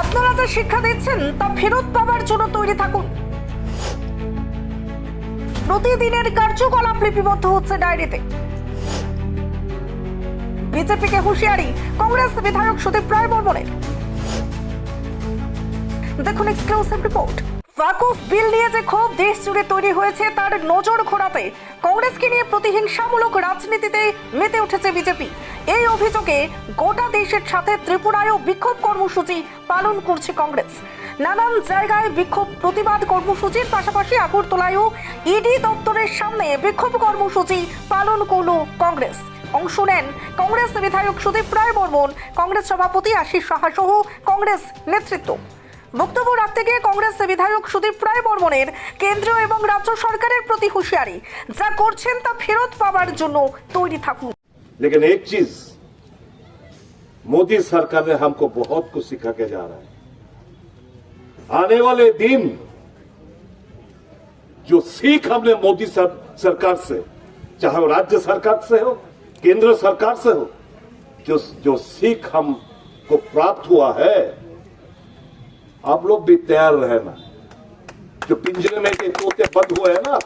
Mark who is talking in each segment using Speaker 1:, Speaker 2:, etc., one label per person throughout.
Speaker 1: আপনারা যা শিক্ষা দিচ্ছেন, তা ফেরত পাওয়ার জন্য তৈরি থাকুন। প্রতিদিনের কার্যকলাপ লিপিবদ্ধ হচ্ছে ডায়েরিতে। বিজেপিকে হুঁশিয়ারি, কংগ্রেস বিধায়ক সুদীপ রায় বর্মনের দেখুন এক্সক্লুসিভ রিপোর্ট। ওয়াকুফ বিল নিয়ে যে ক্ষোভ দেশ জুড়ে তৈরি হয়েছে, তার নজর ঘোরাতে কংগ্রেসকে নিয়ে প্রতিহিংসামূলক রাজনীতিতে মেতে উঠেছে বিজেপি। এই অভিযোগে গোটা দেশের সাথে ত্রিপুরায়ও বিক্ষোভ কর্মসূচি পালন করছে কংগ্রেস। নানান জায়গায় বিক্ষোভ প্রতিবাদ কর্মসূচির পাশাপাশি আগরতলায়ও ইডি দপ্তরের সামনে বিক্ষোভ কর্মসূচি পালন করল কংগ্রেস। অংশ নেন কংগ্রেস বিধায়ক সুদীপ রায় বর্মন, কংগ্রেস সভাপতি আশিস সাহা সহ কংগ্রেস নেতৃত্ব। বক্তব্য রাখতে গিয়ে কংগ্রেস বিধায়ক সুদীপ রায় বর্মনের কেন্দ্রীয় এবং রাজ্য সরকারের প্রতি হুঁশিয়ারি যা করছেন তা ফেরত পাওয়ার জন্য তৈরি থাকুন
Speaker 2: लेकिन एक चीज मोदी सरकार ने हमको बहुत कुछ सिखा के जा रहा है आने वाले दिन जो सीख हमने मोदी सर, सरकार से चाहे वो राज्य सरकार से हो केंद्र सरकार से हो जो जो सीख हमको प्राप्त हुआ है आप लोग भी तैयार रहना। जो पिंजरे में के तोते बंद हुए हैं ना,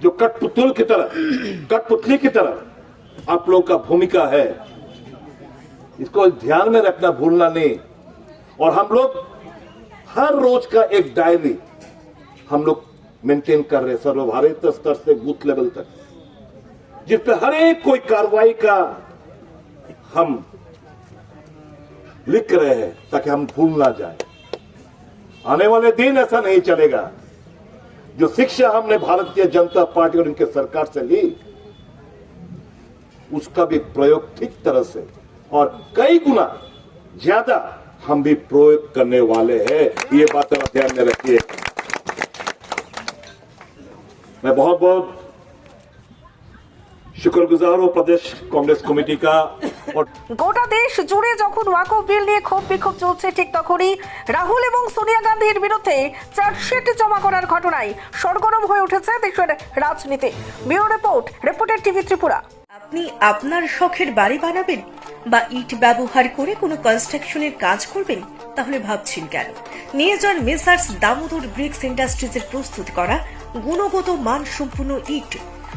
Speaker 2: जो कठपुतुल की तरह, कठपुतली की तरह आप लोग का भूमिका है। इसको ध्यान में रखना, भूलना नहीं। और हम लोग हर रोज का एक डायरी हम लोग मेंटेन कर रहे हैं, सर्वभारत स्तर से बूथ लेवल तक, जिस पे हर एक कोई कार्रवाई का हम लिख रहे हैं ताकि हम भूल ना जाए। आने वाले दिन ऐसा नहीं चलेगा। जो शिक्षा हमने भारतीय जनता पार्टी और इनके सरकार से ली, उसका भी प्रयोग ठीक तरह से और कई गुना ज़्यादा हम भी प्रयोग करने वाले हैं। ये बात आप ध्यान में रखिए। मैं बहुत बहुत शुक्रगुजार हूँ प्रदेश कांग्रेस कमेटी का।
Speaker 1: গোটা দেশ জুড়ে যখন বিল নিয়ে ক্ষোভ বিক্ষোভ চলছে, ঠিক তখনই রাহুল এবং সোনিয়া গান্ধীর বিরুদ্ধে চার্জশিট জমা করার ঘটনায় সরগরম হয়ে উঠেছে দেশের রাজনীতি। Report TV Tripura.
Speaker 3: আপনি আপনার শখের বাড়ি বানাবেন বা ইট ব্যবহার করে কোনো কনস্ট্রাকশনের কাজ করবেন, তাহলে ভাবছেন কেন? নিয়ে যান মেসার্স দামোদর ব্রিক্স ইন্ডাস্ট্রিজের প্রস্তুত করা, গুণগত মানসম্পন্ন ইট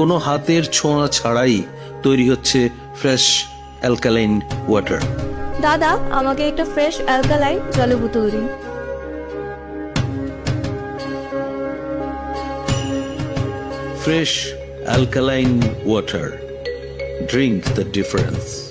Speaker 4: কোনো হাতের ছোঁয়া ছাড়াই তৈরি হচ্ছে ফ্রেশ অ্যালকালাইন ওয়াটার
Speaker 5: দাদা আমাকে একটা ফ্রেশ অ্যালকালাইন জল বোতল দিন।
Speaker 4: Fresh alkaline water drink the difference